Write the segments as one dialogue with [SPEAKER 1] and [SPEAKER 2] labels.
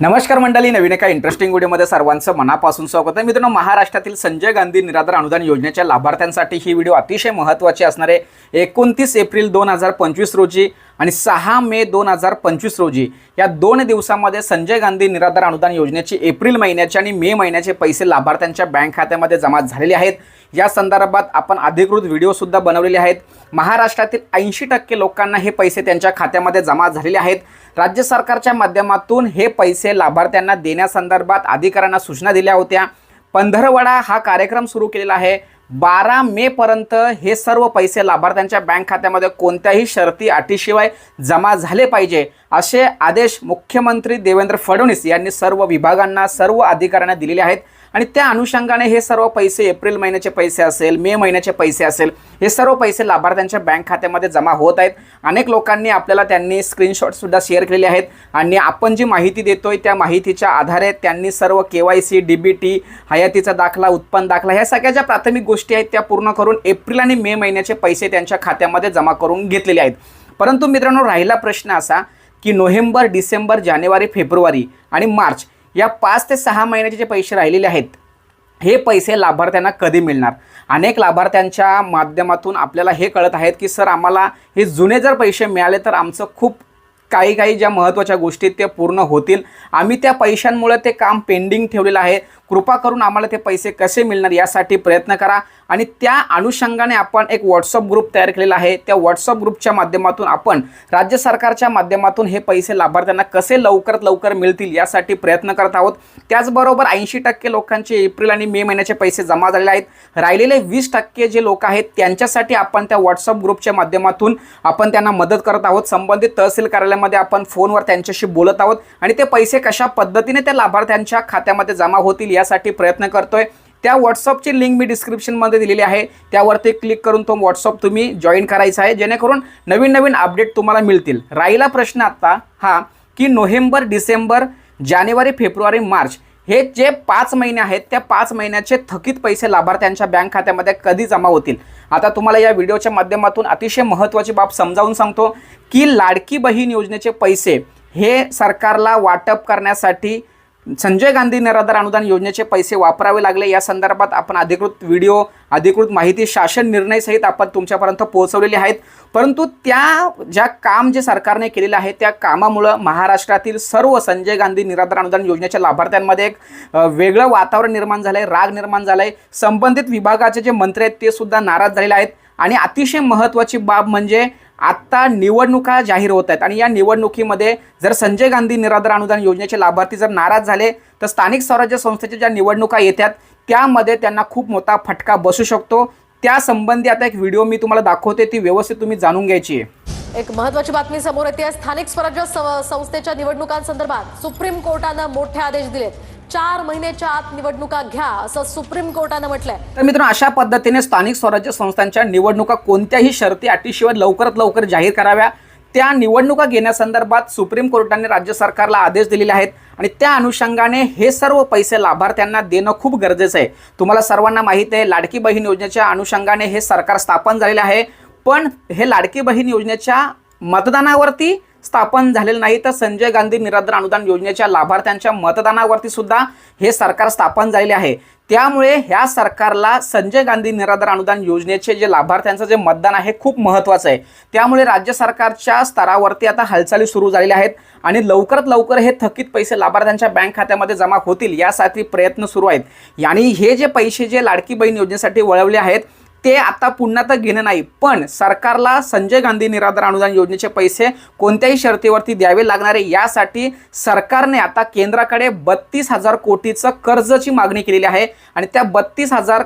[SPEAKER 1] नमस्कार मंडळी नवीन एका इंटरेस्टिंग व्हिडिओमध्ये सर्वांचं मनापासून स्वागत आहे. मित्रांनो महाराष्ट्रातील संजय गांधी निराधार अनुदान योजनेच्या लाभार्थ्यांसाठी ही व्हिडिओ अतिशय महत्त्वाची असणार आहे. एकोणतीस एप्रिल दोन हजार पंचवीस रोजी आणि सहा मे दोन हजार पंचवीस रोजी या दोन दिवसामध्ये संजय गांधी निराधार अनुदान योजनेची एप्रिल महिन्याचे आणि मे महिन्याचे पैसे लाभार्थ्यांच्या बँक खात्यामध्ये जमा झालेले आहेत. या संदर्भात आपण अधिकृत व्हिडिओसुद्धा बनवलेले आहेत. महाराष्ट्रातील ऐंशी टक्के लोकांना हे पैसे त्यांच्या खात्यामध्ये जमा झालेले आहेत. राज्य सरकारच्या माध्यमातून हे पैसे लाभार्थ्यांना देण्यासंदर्भात अधिकाऱ्यांना सूचना दिल्या होत्या. पंधरवडा हा कार्यक्रम सुरू केलेला आहे. बारा मेपर्यंत हे सर्व पैसे लाभार्थ्यांच्या बँक खात्यामध्ये कोणत्याही शर्ती अटीशिवाय जमा झाले पाहिजे असे आदेश मुख्यमंत्री देवेंद्र फडणवीस यांनी सर्व विभागांना सर्व अधिकाऱ्यांना दिलेले आहेत. आणि त्या अनुषंगाने हे सर्व पैसे एप्रिल महिन्याचे पैसे असेल मे महिन्याचे पैसे असेल हे सर्व पैसे लाभार्थ्यांच्या बँक खात्यामध्ये जमा होत आहेत. अनेक लोकांनी आपल्याला त्यांनी स्क्रीनशॉटसुद्धा शेअर केलेले आहेत. आणि आपण जी माहिती देतोय त्या माहितीच्या आधारे त्यांनी सर्व K Y C D B T हयातीचा दाखला उत्पन्न दाखला ह्या सगळ्या ज्या प्राथमिक गोष्टी आहेत त्या पूर्ण करून एप्रिल आणि मे महिन्याचे पैसे त्यांच्या खात्यामध्ये जमा करून घेतलेले आहेत. परंतु मित्रांनो राहिला प्रश्न असा की नोव्हेंबर डिसेंबर जानेवारी फेब्रुवारी आणि मार्च या पाच ते सहा महिन्याचे जे पैसे राहिलेले आहेत हे पैसे लाभार्थ्यांना कधी मिळणार? अनेक लाभार्थ्यांच्या माध्यमातून आपल्याला हे कळत आहेत की सर आम्हाला हे जुने जर पैसे मिळाले तर आमचं खूप काही काही ज्या महत्त्वाच्या गोष्टी त्या पूर्ण होतील. आम्ही त्या पैशांमुळे ते काम पेंडिंग ठेवलेलं आहे. कृपा करून आम्हाला ते पैसे कसे मिळणार यासाठी प्रयत्न करा. आणि त्या अनुषंगाने आपण एक व्हॉट्सअप ग्रुप तयार केलेला आहे. त्या व्हॉट्सअप ग्रुपच्या माध्यमातून आपण राज्य सरकारच्या माध्यमातून हे पैसे लाभार्थ्यांना कसे लवकरात लवकर मिळतील यासाठी प्रयत्न करत आहोत. त्याचबरोबर ऐंशी टक्के लोकांचे एप्रिल आणि मे महिन्याचे पैसे जमा झालेले आहेत. राहिलेले वीस टक्के जे लोक आहेत त्यांच्यासाठी आपण त्या व्हॉट्सअप ग्रुपच्या माध्यमातून आपण त्यांना मदत करत आहोत. संबंधित तहसील कार्यालयामध्ये आपण फोनवर त्यांच्याशी बोलत आहोत आणि ते पैसे कशा पद्धतीने त्या लाभार्थ्यांच्या खात्यामध्ये जमा होतील यासाठी प्रयत्न करतोय. त्या व्हॉट्सअपची लिंक मी डिस्क्रिप्शनमध्ये दिलेली आहे. त्यावरती क्लिक करून तो व्हॉट्सअप तुम्ही जॉईन करायचा आहे. जेणेकरून नवीन नवीन अपडेट तुम्हाला मिळतील. राहिला प्रश्न आता हा की नोव्हेंबर डिसेंबर जानेवारी फेब्रुवारी मार्च हे जे पाच महिने आहेत त्या पाच महिन्याचे थकीत पैसे लाभार्थ्यांच्या बँक खात्यामध्ये कधी जमा होतील? आता तुम्हाला या व्हिडिओच्या माध्यमातून अतिशय महत्त्वाची बाब समजावून सांगतो की लाडकी बहीण योजनेचे पैसे हे सरकारला वाटप करण्यासाठी संजय गांधी निराधार अनुदान योजनेचे पैसे वापरावे लागले. या संदर्भात आपण अधिकृत व्हिडिओ अधिकृत माहिती शासन निर्णय सहित आपण तुमच्यापर्यंत पोहोचवलेले आहेत. परंतु त्या ज्या काम जे सरकारने केलेलं आहे त्या कामामुळं महाराष्ट्रातील सर्व संजय गांधी निराधार अनुदान योजनेच्या लाभार्थ्यांमध्ये एक वेगळं वातावरण निर्माण झालं आहे राग निर्माण झाला आहे संबंधित विभागाचे जे मंत्री आहेत ते सुद्धा नाराज झालेले आहेत. आणि अतिशय महत्त्वाची बाब म्हणजे आत्ता निवडणुका जाहीर होत आहेत. आणि या निवडणुकीमध्ये जर संजय गांधी निराधार अनुदान योजनेचे लाभार्थी जर नाराज झाले तर स्थानिक स्वराज्य संस्थेच्या ज्या निवडणुका येतात त्यामध्ये त्यांना खूप मोठा फटका बसू शकतो. त्या संबंधी आता एक व्हिडिओ मी तुम्हाला दाखवते ती व्यवस्थित तुम्ही जाणून घ्यायची आहे.
[SPEAKER 2] एक महत्वाची बातमी समोर येते. स्थानिक स्वराज्य संस्थेच्या निवडणुकांसंदर्भात सुप्रीम कोर्टानं मोठे आदेश दिलेत. चार महिन्याच्या आत निवडणुका घ्या असं सुप्रीम कोर्टानं म्हटलंय.
[SPEAKER 1] तर मित्रांनो अशा पद्धतीने स्थानिक स्वराज्य संस्थांच्या निवडणुका कोणत्याही शर्ती अटीशिवाय लवकरात लवकर जाहीर कराव्या. त्या निवडणुका घेण्यासंदर्भात सुप्रीम कोर्टाने राज्य सरकारला आदेश दिलेले आहेत आणि त्या अनुषंगाने हे सर्व पैसे लाभार्थ्यांना देणं खूप गरजेचं आहे. तुम्हाला सर्वांना माहीत आहे लाडकी बहीण योजनेच्या अनुषंगाने हे सरकार स्थापन झालेलं आहे. पण हे लाडकी बहीण योजनेच्या मतदानावरती स्थापन झालेलं नाही तर संजय गांधी निराधार अनुदान योजनेच्या लाभार्थ्यांच्या मतदानावरती सुद्धा हे सरकार स्थापन झालेले आहे. त्यामुळे ह्या सरकारला संजय गांधी निराधार अनुदान योजनेचे जे लाभार्थ्यांचं जे मतदान आहे खूप महत्त्वाचं आहे. त्यामुळे राज्य सरकारच्या स्तरावरती आता हालचाली सुरू झालेल्या आहेत आणि लवकरात लवकर हे थकीत पैसे लाभार्थ्यांच्या बँक खात्यामध्ये जमा होतील यासाठी प्रयत्न सुरू आहेत. आणि हे जे पैसे जे लाडकी बहीण योजनेसाठी वळवले आहेत ते आता पुन्हा तर घेणं नाही पण सरकारला संजय गांधी निराधार अनुदान योजनेचे पैसे कोणत्याही शर्तीवरती द्यावे लागणार आहे यासाठी सरकारने आता केंद्राकडे बत्तीस हजार कोटीचं कर्जची मागणी केलेली आहे आणि त्या बत्तीस हजार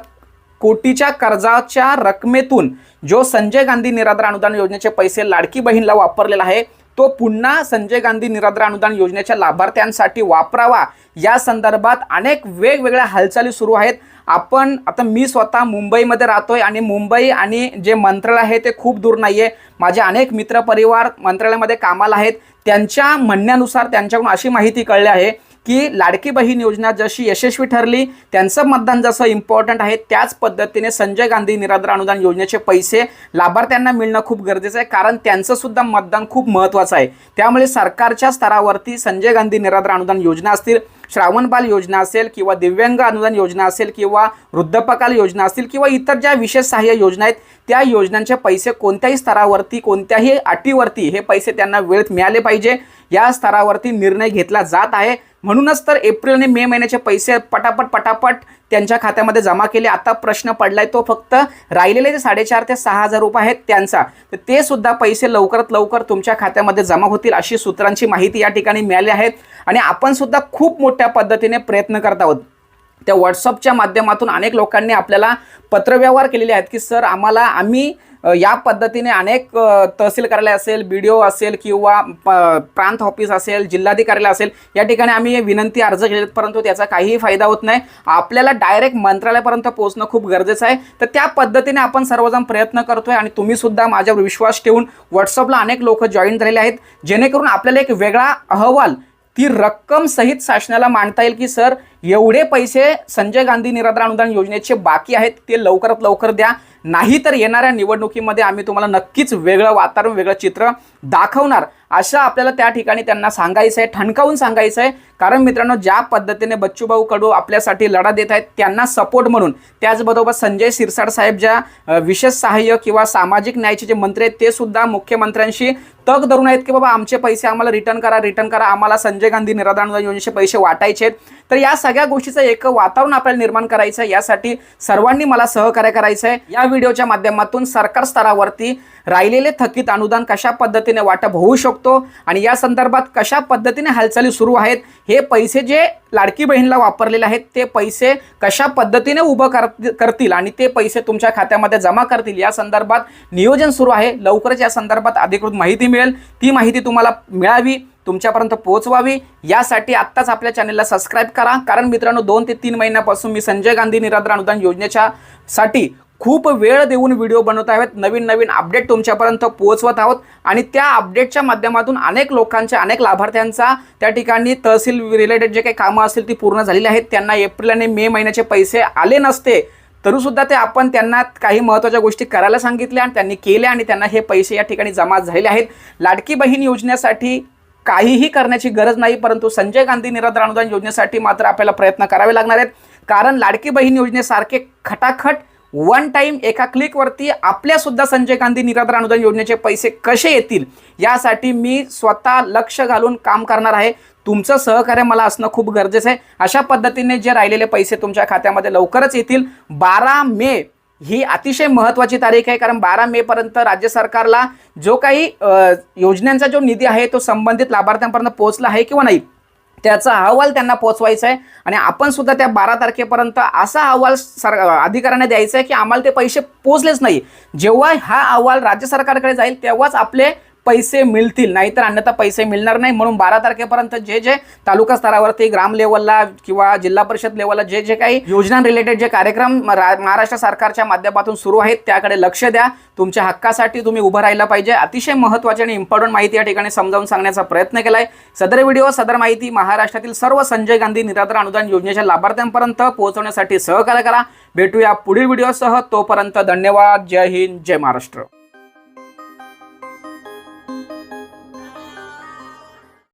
[SPEAKER 1] कोटीच्या कर्जाच्या रकमेतून जो संजय गांधी निराधार अनुदान योजनेचे पैसे लाडकी बहीणला वापरलेला आहे तो पुन्हा संजय गांधी निराधार अनुदान योजनेच्या लाभार्थ्यांसाठी वापरावा. या संदर्भात अनेक वेगवेगळ्या हालचाली सुरू आहेत. आपण आता मी स्वतः मुंबईमध्ये राहतोय आणि मुंबई आणि जे मंत्रालय आहे ते खूप दूर नाही आहे माझे अनेक मित्रपरिवार मंत्रालयामध्ये कामाला आहेत. त्यांच्या म्हणण्यानुसार त्यांच्याकडून अशी माहिती कळली आहे की लाडकी बहीण योजना जशी यशस्वी ठरली त्यांचं मतदान जसं इम्पॉर्टंट आहे त्याच पद्धतीने संजय गांधी निराधार अनुदान योजनेचे पैसे लाभार्थ्यांना मिळणं खूप गरजेचं आहे. कारण त्यांचं सुद्धा मतदान खूप महत्त्वाचं आहे. त्यामुळे सरकारच्या स्तरावरती संजय गांधी निराधार अनुदान योजना असतील श्रावणबाल योजना असेल किंवा दिव्यांग अनुदान योजना असेल किंवा वृद्धपकाल योजना असतील किंवा इतर ज्या विशेष सहाय्य योजना आहेत त्या योजनांचे पैसे कोणत्याही स्तरावरती कोणत्याही अटीवरती हे पैसे त्यांना वेळेत मिळाले पाहिजे. या स्तरावरती निर्णय घेतला जात आहे. म्हणूनच तर एप्रिल आणि मे महिन्याचे पैसे पटापट पटापट त्यांच्या खात्यामध्ये जमा केले. आता प्रश्न पडलाय तो फक्त राहिलेले जे साडेचार ते सहा हजार रुपये आहेत त्यांचा. तर ते सुद्धा पैसे लवकरात लवकर तुमच्या खात्यामध्ये जमा होतील अशी सूत्रांची माहिती या ठिकाणी मिळाली आहे. आणि आपण सुद्धा खूप मोठ्या पद्धतीने प्रयत्न करत आहोत. त्या व्हॉट्सअपच्या माध्यमातून अनेक लोकांनी आपल्याला पत्रव्यवहार केलेले आहेत की सर आम्हाला आम्ही या पद्धतीने अनेक तहसील कार्यालय असेल बी डी ओ असेल किंवा प- प्रांत ऑफिस असेल जिल्हाधिकार्यालय असेल या ठिकाणी आम्ही विनंती अर्ज केले परंतु त्याचा काहीही फायदा होत नाही. आपल्याला डायरेक्ट मंत्रालयापर्यंत पोहोचणं खूप गरजेचं आहे. तर त्या पद्धतीने आपण सर्वजण प्रयत्न करतोय आणि तुम्ही सुद्धा माझ्यावर विश्वास ठेवून व्हॉट्सअपला अनेक लोक जॉईन झालेले आहेत. जेणेकरून आपल्याला एक वेगळा अहवाल ती रक्कम सहित शासनाला मांडता येईल की सर एवढे पैसे संजय गांधी निराधार अनुदान योजनेचे बाकी आहेत ते लवकरात लवकर द्या. नाही तर येणाऱ्या निवडणुकीमध्ये आम्ही तुम्हाला नक्कीच वेगळं वातावरण वेगळं चित्र दाखवणार. अशा आपल्याला त्या ठिकाणी त्यांना सांगायचं आहे ठणकावून सांगायचं आहे. कारण मित्रांनो ज्या पद्धतीने बच्चूभाऊ कडू आपल्यासाठी लढा देत आहेत त्यांना सपोर्ट म्हणून. त्याचबरोबर संजय सिरसाट साहेब ज्या विशेष सहाय्य किंवा सामाजिक न्यायाचे जे मंत्री आहेत ते सुद्धा मुख्यमंत्र्यांशी तग धरून आहेत की बाबा आमचे पैसे आम्हाला रिटर्न करा रिटर्न करा आम्हाला संजय गांधी निराधार अनुदान योजनेचे पैसे वाटायचे आहेत. तर या सगळ्या गोष्टीचं एक वातावरण आपल्याला निर्माण करायचं आहे. यासाठी सर्वांनी मला सहकार्य करायचं आहे. या व्हिडिओच्या माध्यमातून सरकार स्तरावरती राहिलेले थकीत अनुदान कशा पद्धतीने वाटप होऊ शकतो आणि या संदर्भात कशा पद्धतीने हालचाली सुरू आहेत हे पैसे जे लाडकी बहीणला वापरलेले आहेत ते पैसे कशा पद्धतीने उभं कर करतील आणि ते पैसे तुमच्या खात्यामध्ये जमा करतील या संदर्भात नियोजन सुरू आहे. लवकरच या संदर्भात अधिकृत माहिती मिळेल ती माहिती तुम्हाला मिळावी तुमच्यापर्यंत पोहोचवावी. यासाठी आत्ताच आपल्या चॅनलला सबस्क्राईब करा. कारण मित्रांनो दोन ते तीन महिन्यापासून मी संजय गांधी निराधार अनुदान योजनेच्या साठी खूप वेळ देऊन व्हिडिओ बनवत आहेत. नवीन नवीन अपडेट तुमच्यापर्यंत पोहोचवत आहोत. आणि त्या अपडेटच्या माध्यमातून अनेक लोकांच्या अनेक लाभार्थ्यांचा त्या ठिकाणी तहसील रिलेटेड जे काही कामं असतील ती पूर्ण झालेली आहेत. त्यांना एप्रिल आणि मे महिन्याचे पैसे आले नसते. तरीसुद्धा ते आपण त्यांना काही महत्त्वाच्या गोष्टी करायला सांगितल्या आणि त्यांनी केल्या आणि त्यांना हे पैसे या ठिकाणी जमा झालेले आहेत. लाडकी बहीण योजनेसाठी काहीही करण्याची गरज नाही परंतु संजय गांधी निराधार अनुदान योजनेसाठी मात्र आपल्याला प्रयत्न करावे लागणार आहेत. कारण लाडकी बहीण योजनेसारखे खटाखट वन टाईम एका क्लिकवरती आपल्या सुद्धा संजय गांधी निराधार अनुदान योजनेचे पैसे कसे येतील? यासाठी मी स्वतः लक्ष घालून काम करणार आहे. तुमचं सहकार्य मला असणं खूप गरजेचं आहे. अशा पद्धतीने जे राहिलेले पैसे तुमच्या खात्यामध्ये लवकरच येतील. बारा मे ही अतिशय महत्त्वाची तारीख आहे कारण बारा मे पर्यंत राज्य सरकारला जो काही योजनांचा जो निधी आहे तो संबंधित लाभार्थ्यांपर्यंत पोहोचला आहे किंवा नाही? त्याचा अहवाल त्यांना पोचवायचा आहे आणि आपण सुद्धा त्या बारा तारखेपर्यंत असा अहवाल सर अधिकाऱ्यांना द्यायचा आहे की आम्हाला ते पैसे पोचलेच नाही. जेव्हा हा अहवाल राज्य सरकारकडे जाईल तेव्हाच आपले पैसे मिळतील नाहीतर अन्यथा पैसे मिळणार नाही. म्हणून बारा तारखेपर्यंत जे जे तालुका स्तरावरती ग्राम लेवलला किंवा जिल्हा परिषद लेवलला जे जे काही योजना रिलेटेड जे कार्यक्रम महाराष्ट्र सरकारच्या माध्यमातून सुरू आहेत त्याकडे लक्ष द्या. तुमच्या हक्कासाठी तुम्ही उभं राहिलं पाहिजे. अतिशय महत्त्वाची आणि इम्पॉर्टंट माहिती या ठिकाणी समजावून सांगण्याचा प्रयत्न केलाय. सदर व्हिडिओ सदर माहिती महाराष्ट्रातील सर्व संजय गांधी निराधार अनुदान योजनेच्या लाभार्थ्यांपर्यंत पोहोचवण्यासाठी सहकार्य करा. भेटूया पुढील व्हिडिओसह. तोपर्यंत धन्यवाद. जय हिंद जय महाराष्ट्र.